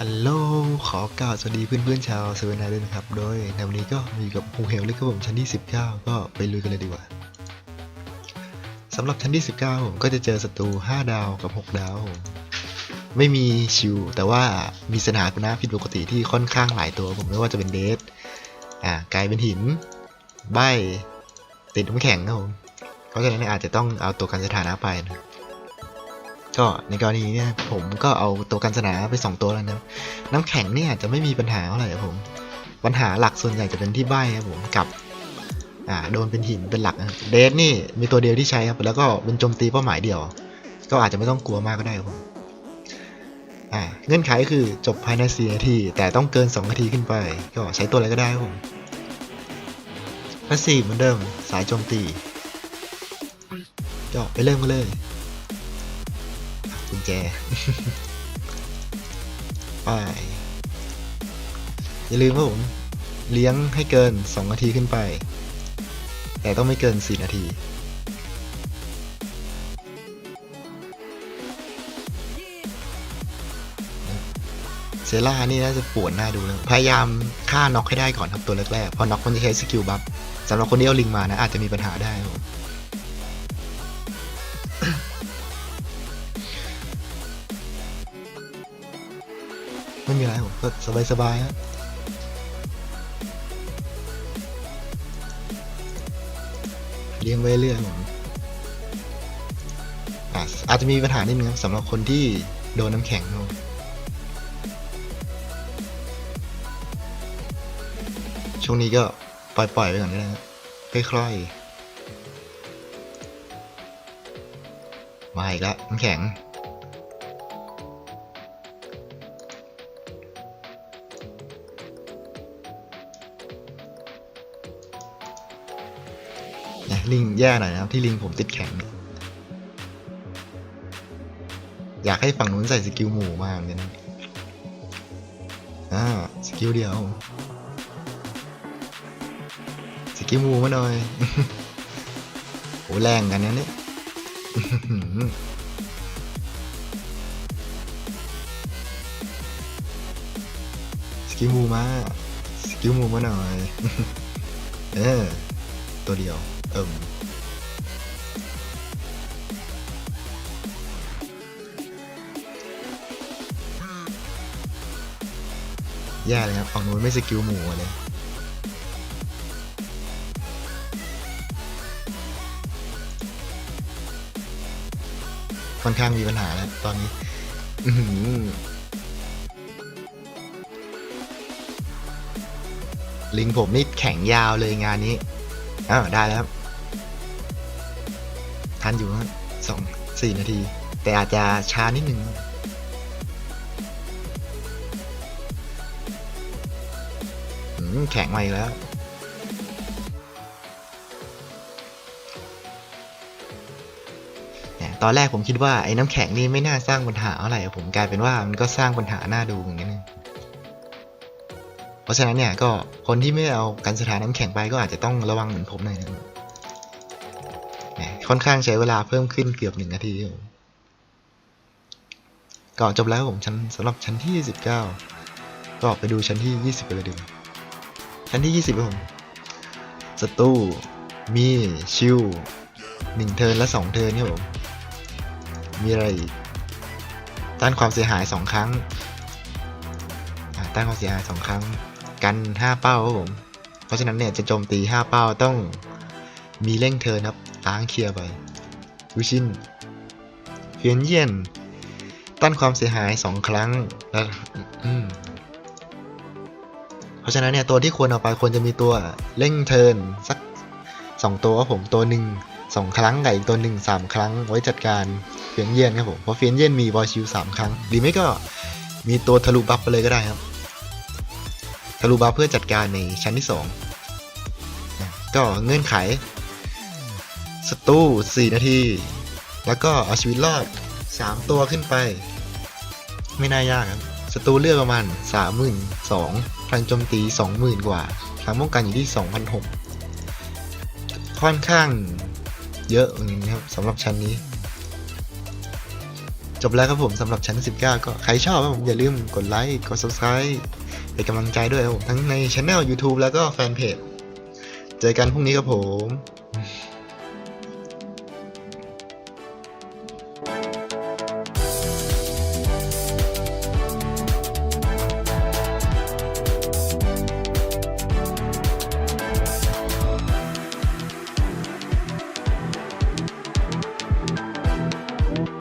ฮัลโหล ขอกล่าวสวัสดีเพื่อนๆชาวเซเว่นไนด้วยนะครับ โดยในวันนี้ก็มีกับฮูเฮลเลยครับผมชั้นที่ 19 ก็ไปลุยกันเลยดีกว่าสำหรับชั้นที่ 19 ผมก็จะเจอศัตรู 5 ดาวกับ 6 ดาวผมไม่มีชิว แต่ว่ามีสถานะผิดปกติที่ค่อนข้างหลายตัวผมไม่ว่าจะเป็นเดทอ่ากลายเป็นหิน ใบติดน้ำแข็งครับผม เพราะฉะนั้นอาจจะต้องเอาตัวกันสถานะไปนะ ก็ในกรณีเนี้ผมก็เอาตัวกันสนาไปสองตัวแล้วนะน้ำแข็งเนี่ยจะไม่มีปัญหาเท่าไหร่ครับผม ปัญหาหลักส่วนใหญ่จะเป็นที่ใบครับผมกับอ่าโดนเป็นหินเป็นหลักเดทนี่มีตัวเดียวที่ใช้ครับแล้วก็เป็นโจมตีเป้าหมายเดียว ก็อาจจะไม่ต้องกลัวมากก็ได้ครับผมอ่าเงื่อนไขคือจบภายใน4นาที แต่ต้องเกิน2นาทีขึ้นไป ก็ใช้ตัวอะไรก็ได้ครับผมพาสซีฟเหมือนเดิมสายโจมตีก็ไปเริ่มกันเลย แจ ไป อย่าลืมว่าผม เลี้ยงให้เกิน 2 นาทีขึ้นไป แต่ต้องไม่เกิน 4 นาที เซล่านี่น่าจะปวดหน้าดูนะพยายามฆ่าน็อกให้ได้ก่อนครับตัวแรกๆเพอน็อกมันจะใช้สกิลบัฟสำหรับคนที่เอาลิงมานะ อาจจะมีปัญหาได้ครับ ไม่มีอะไรผมก็สบายสบายๆฮะเลี้ยงไว้เรื่อยๆผมอะอาจจะมีปัญหานิดนึงครับสำหรับคนที่โดนน้ำแข็งครับช่วงนี้ก็ปล่อยๆไปก่อนได้ครับค่อยๆมาอีกแล้วน้ำแข็ง นะลิงแย่หน่อยนะครับที่ลิงผมติดแข็งเนี่ยอยากให้ฝั่งนู้นใส่สกิลหมู่มากเลยนะอ่าสกิลเดียว สกิลหมู่มาหน่อยโหแรงกันนะเนี่ยสกิลหมู่มา สกิลหมู่มาหน่อย เออ ตัวเดียว เออแย่เลยครับฝั่งนู้นไม่สกิลหมูเลยค่อนข้างมีปัญหาแล้วตอนนี้ อืลิงผมนี่แข็งยาวเลยงานนี้อ้าวได้แล้ว ทันอยู่สองสี่นาที แต่อาจจะช้านิดนึงแข็งมาอีกแล้วเนี่ยตอนแรกผมคิดว่าไอ้น้ำแข็งนี่ไม่น่าสร้างปัญหาอะไรผมกลายเป็นว่ามันก็สร้างปัญหาหน้าดูเหมือนกันเพราะฉะนั้นเนี่ยก็คนที่ไม่เอากันสถานน้ำแข็งไปก็อาจจะต้องระวังเหมือนผมหน่อยนะเนี่ย ค่อนข้างใช้เวลาเพิ่มขึ้นเกือบหนึ่งนาทีครับผมก็จบแล้วผมชั้นสำหรับชั้นที่19ก็ไปดูชั้นที่ 20 ไปเลยดีกว่าชั้นที่ 20ครับผมสตูมีชิวหนึ่งเทินและสองเทินครับผม มีอะไรต้านความเสียหายสองครั้งต้านความเสียหายสองครั้ง กันห้าเป้าครับผม เพราะฉะนั้นเนี่ยจะโจมตีห้าเป้าต้องมีเร่งเทินครับ ล้างเคลียร์ไปวิชินเฟียนเยียนต้านความเสียหายสองครั้งแล้วเพราะฉะนั้นเนี่ยตัวที่ควรเอาไปควรจะมีตัวเร่งเทินสักสองตัวครับผมตัวหนึ่งสองครั้งกับอีกตัวหนึ่งสามครั้งไว้จัดการเฟียนเยียนครับผมเพราะเฟียนเยียนมีบอลชิวสามครั้งหรือไม่ก็มีตัวทะลุบัฟไปเลยก็ได้ครับทะลุบัฟเพื่อจัดการในชั้นที่สองก็เงื่อนไข สตูสี่นาที แล้วก็เอาชีวิตรอดสามตัวขึ้นไป ไม่น่ายากครับสตูเลือกประมาณสามหมื่นสองพลังโจมตีสองหมื่นกว่าพลังป้องกันอยู่ที่สองพันหกค่อนข้างเยอะอย่างนี้ครับสำหรับชั้นนี้ จบแล้วครับผมสำหรับชั้น 19 ก็ใครชอบครับผมอย่าลืมกดไลค์กด subscribe เป็นกำลังใจด้วยครับผมทั้งในช anel YouTube แล้วก็แฟนเพจ เจอกันพรุ่งนี้ครับผม